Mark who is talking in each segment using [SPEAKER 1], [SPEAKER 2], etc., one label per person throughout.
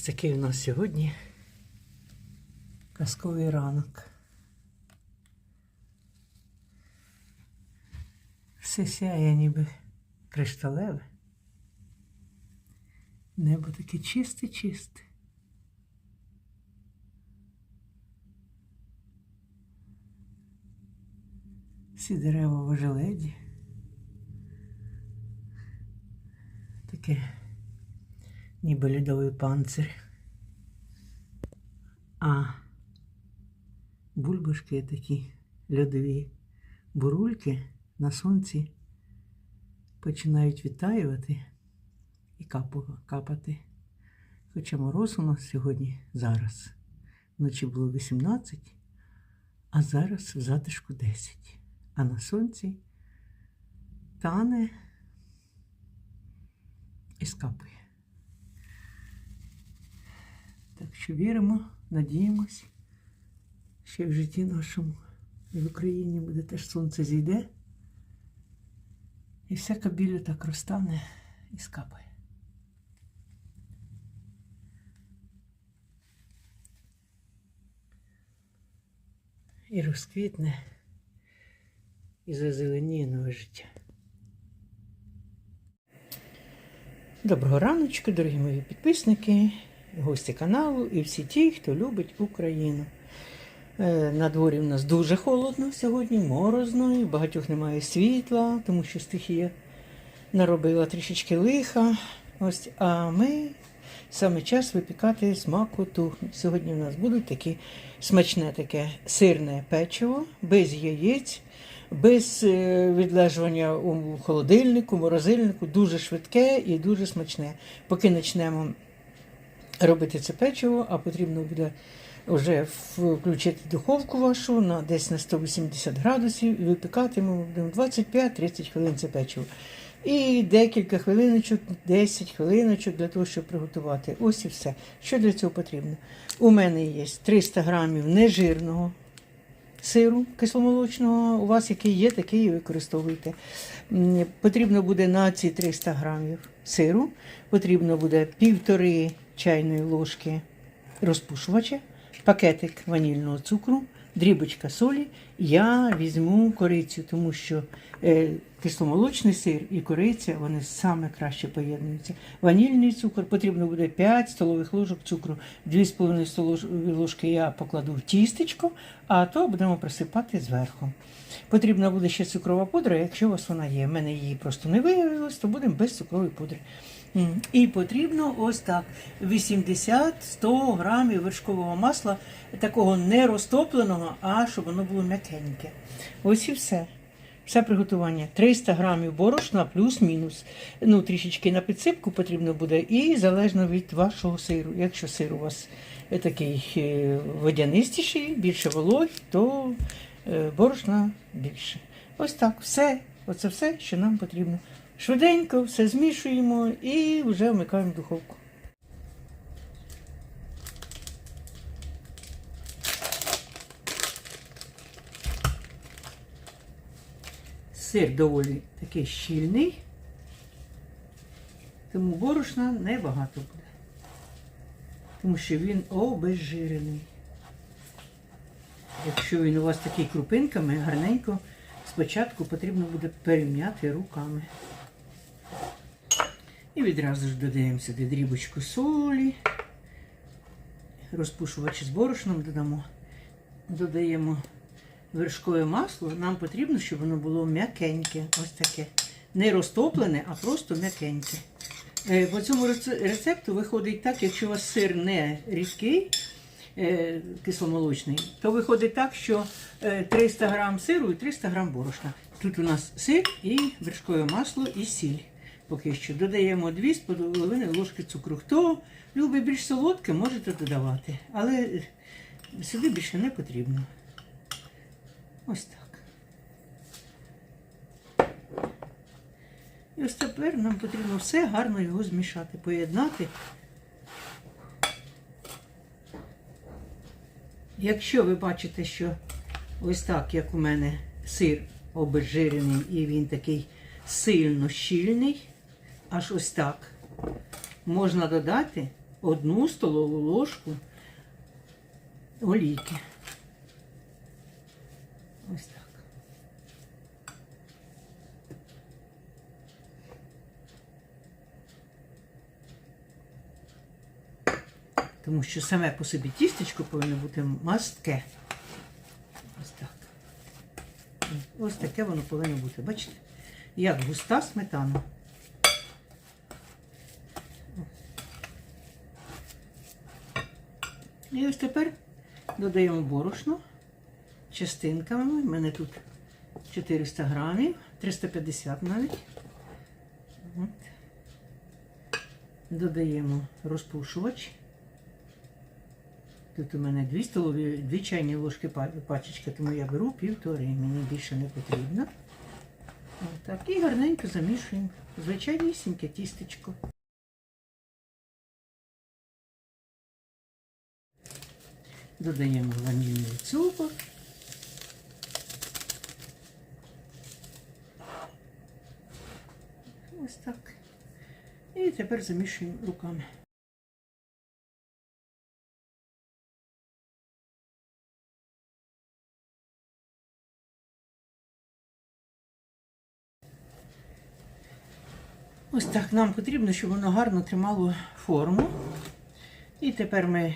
[SPEAKER 1] Ось такий у нас сьогодні казковий ранок. Все сяє ніби кришталеве. Небо таке чисте-чисте. Всі дерева в ожеледі. Таке ніби льодовий панцир. А бульбашки такі льодові бурульки на сонці починають відтаювати і капати. Хоча мороз у нас сьогодні зараз. Вночі було 18, а зараз в затишку 10. А на сонці тане і скапує. Так що віримо, надіємось, що в житті нашому і в Україні буде теж сонце зійде, і всяка біля так розтане і скапає. І розквітне, і зазеленіє нове життя. Доброго раночку, дорогі мої підписники, гості каналу і всі ті, хто любить Україну. Е, На дворі у нас дуже холодно сьогодні, морозно, і багатьох немає світла, тому що стихія наробила трішечки лиха. Ось, а ми саме час випікати смакоту. Сьогодні у нас будуть такі смачне таке сирне печиво, без яєць, без е, відлежування у холодильнику, морозильнику, дуже швидке і дуже смачне. Поки почнемо робити це печиво, а потрібно буде вже включити духовку вашу на десь на 180 градусів і випікати ми будемо 25-30 хвилин це печиво. І декілька хвилиночок, 10 хвилиночок для того, щоб приготувати. Ось і все. Що для цього потрібно? У мене є 300 грамів нежирного сиру кисломолочного. У вас який є, такий і використовуйте. Потрібно буде на ці 300 грамів сиру, потрібно буде півтори чайної ложки розпушувача, пакетик ванільного цукру, дрібочка солі. Я візьму корицю, тому що е, кисломолочний сир і кориця вони саме краще поєднуються. Ванільний цукор потрібно буде 5 столових ложок цукру, 2,5 столові ложки я покладу в тістечко, а то будемо присипати зверху. Потрібна буде ще цукрова пудра, якщо у вас вона є. У мене її просто не виявилось, то будемо без цукрової пудри. І потрібно ось так 80-100 грамів вершкового масла, такого не розтопленого, а щоб воно було м'якеньке. Ось і все. Все приготування. 300 грамів борошна плюс-мінус. Ну, трішечки на підсипку потрібно буде, і залежно від вашого сиру. Якщо сир у вас е, такий е, водянистіший, більше вологий, то е, борошна більше. Ось так, все. Оце все, що нам потрібно. Швиденько все змішуємо і вже вмикаємо духовку. Сир доволі такий щільний, тому борошна небагато буде. Тому що він обезжирений. Якщо він у вас такий крупинками, гарненько, спочатку потрібно буде перем'яти руками. І відразу ж додаємо сюди дрібочку солі, розпушувач з борошном додамо, додаємо вершкове масло. Нам потрібно, щоб воно було м'якеньке, ось таке. Не розтоплене, а просто м'якеньке. Е, По цьому рецепту виходить так, якщо у вас сир не рідкий, е, кисломолочний, то виходить так, що е, 300 грам сиру і 300 грам борошна. Тут у нас сир і вершкове масло і сіль. Поки що додаємо 2,5 ложки цукру. Хто любить більш солодке, можете додавати. Але сюди більше не потрібно. Ось так. І ось тепер нам потрібно все гарно його змішати, поєднати. Якщо ви бачите, що ось так, як у мене сир обезжирений і він такий сильно щільний, аж ось так, можна додати одну столову ложку олійки. Ось так. Тому що саме по собі тістечко повинно бути мастке. Ось так. Ось таке воно повинно бути. Бачите? Як густа сметана. І ось тепер додаємо борошно частинками. У мене тут 400 грамів, 350 навіть. От. Додаємо розпушувач. Тут у мене 2 столові, 2 чайні ложки па- пачечки, тому я беру півтори, мені більше не потрібно. Отак. І гарненько замішуємо. Звичайнісіньке тістечко. Додаємо ванільний цукор. Ось так. І тепер замішуємо руками. Ось так нам потрібно, щоб воно гарно тримало форму. І тепер ми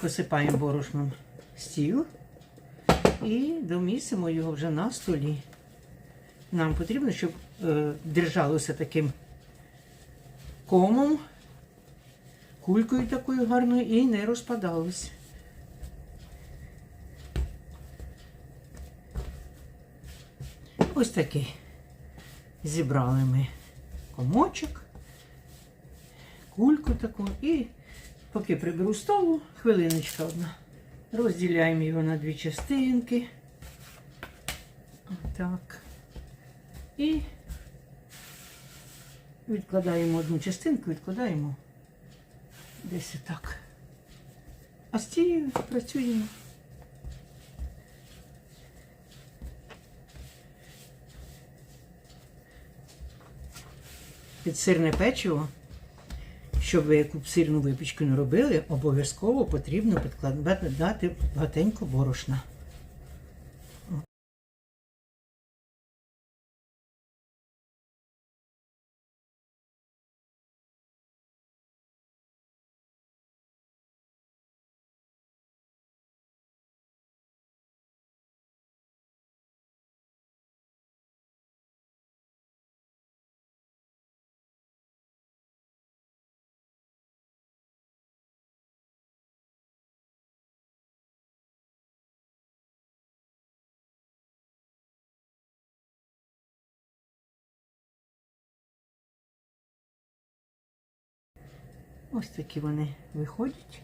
[SPEAKER 1] посипаємо борошном стіл і домісимо його вже на столі. Нам потрібно, щоб е, держалося таким комом, кулькою такою гарною і не розпадалося. Ось такий зібрали ми комочок, кульку таку і поки приберу столу, хвилиночка одна. Розділяємо його на дві частинки. Так. І відкладаємо одну частинку, відкладаємо десь отак. А з цією працюємо. Під сирне печиво, щоб ви яку б сирну випічку не робили, обов'язково потрібно підкладати дати багатенько борошна. Ось такі вони виходять.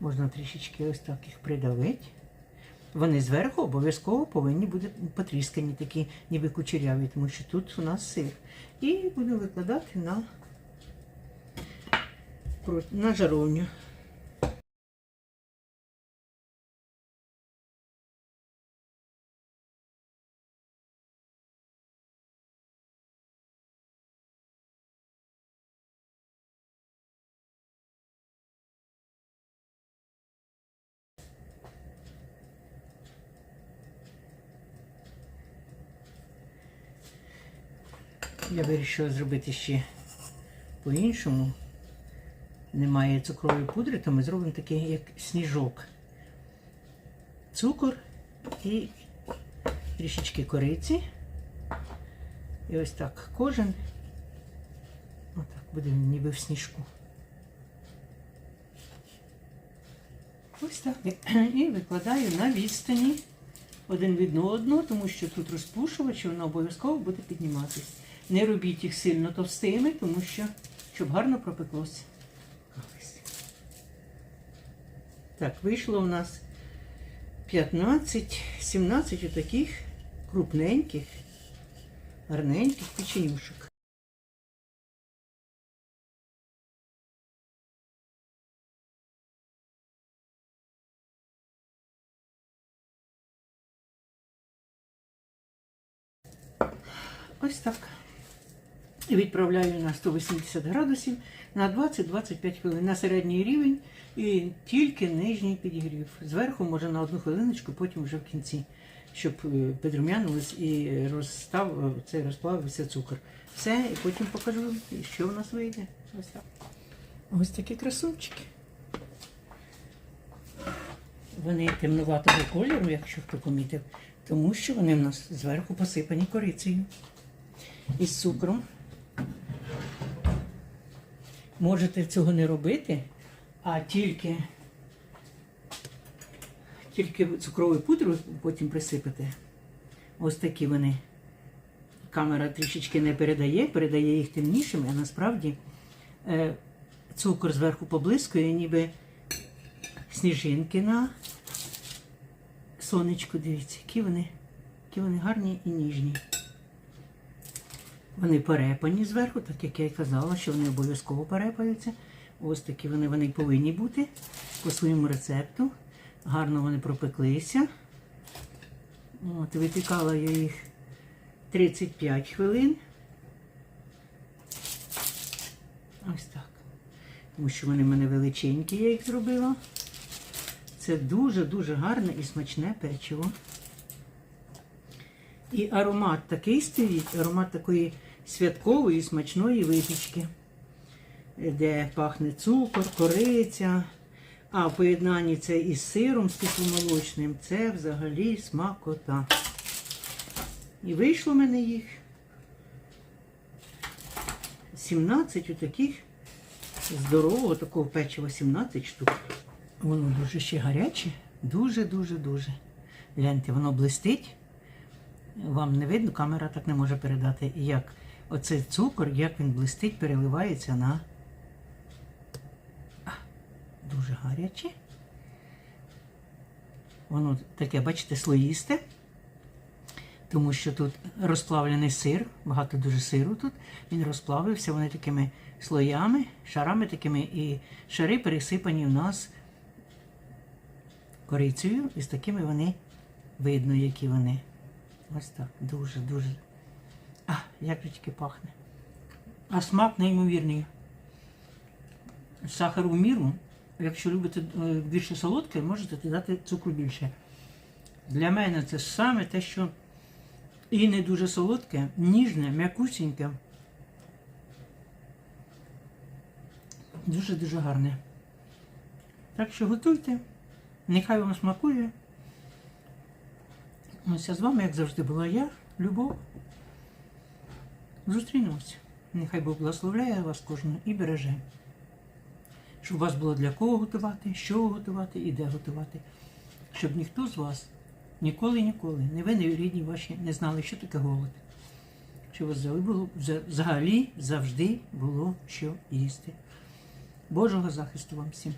[SPEAKER 1] Можна трішечки ось так їх придавити. Вони зверху обов'язково повинні бути потріскані, такі ніби кучеряві, тому що тут у нас сир. І буду викладати на, на жаровню. Я вирішила зробити ще по-іншому. Немає цукрової пудри, то ми зробимо такий як сніжок. Цукор і трішечки кориці. І ось так кожен. Отак буде ніби в сніжку. Ось так. І викладаю на відстані один від одного, тому що тут розпушувач, і воно обов'язково буде підніматись. Не робіть їх сильно товстими, тому що щоб гарно пропеклося. Так, вийшло у нас 15-17 отаких крупненьких, гарненьких печенюшок. Ось так. І відправляю на 180 градусів на 20-25 хвилин на середній рівень і тільки нижній підігрів. Зверху може на одну хвилиночку, потім вже в кінці, щоб е, підрум'янилось і розстав, е, це розплавився цукор. Все, і потім покажу, що в нас вийде. Ось так. Ось такі красунчики. Вони темнуватого кольору, якщо хто помітив, тому що вони в нас зверху посипані корицею із цукром. Можете цього не робити, а тільки, тільки цукровою пудрою потім присипати. Ось такі вони. Камера трішечки не передає, передає їх темнішими, а насправді е, цукор зверху поблискує, ніби сніжинки на сонечку. Дивіться, які вони, які вони гарні і ніжні. Вони перепані зверху, так як я й казала, що вони обов'язково перепаються. Ось такі вони, вони повинні бути по своєму рецепту. Гарно вони пропеклися. От, випікала я їх 35 хвилин. Ось так. Тому що вони в мене величенькі, я їх зробила. Це дуже-дуже гарне і смачне печиво. І аромат такий стоїть, аромат такої святкової смачної випічки, де пахне цукор, кориця. А в поєднанні це із сиром з кисломолочним, це взагалі смакота. І вийшло в мене їх 17 отаких здорового такого печива, 17 штук. Воно дуже ще гаряче, дуже-дуже-дуже. Гляньте, воно блистить. Вам не видно, камера так не може передати, як оцей цукор, як він блистить, переливається на А, дуже гаряче. Воно таке, бачите, слоїсте, тому що тут розплавлений сир, багато дуже сиру тут. Він розплавився, вони такими слоями, шарами такими, і шари пересипані в нас корицею, і з такими вони видно, які вони. Ось так, дуже-дуже. А, як тільки пахне. А смак неймовірний. Сахару в міру. Якщо любите е, більше солодке, можете додати цукру більше. Для мене це саме те, що і не дуже солодке, ніжне, м'якусіньке. Дуже-дуже гарне. Так що готуйте. Нехай вам смакує. Ось а з вами, як завжди, була я, Любов. Зустрінемося. Нехай Бог благословляє вас кожного і береже. Щоб у вас було для кого готувати, що готувати і де готувати. Щоб ніхто з вас ніколи-ніколи, не ви, не рідні ваші, не знали, що таке голод. Щоб у вас було, взагалі завжди було що їсти. Божого захисту вам всім.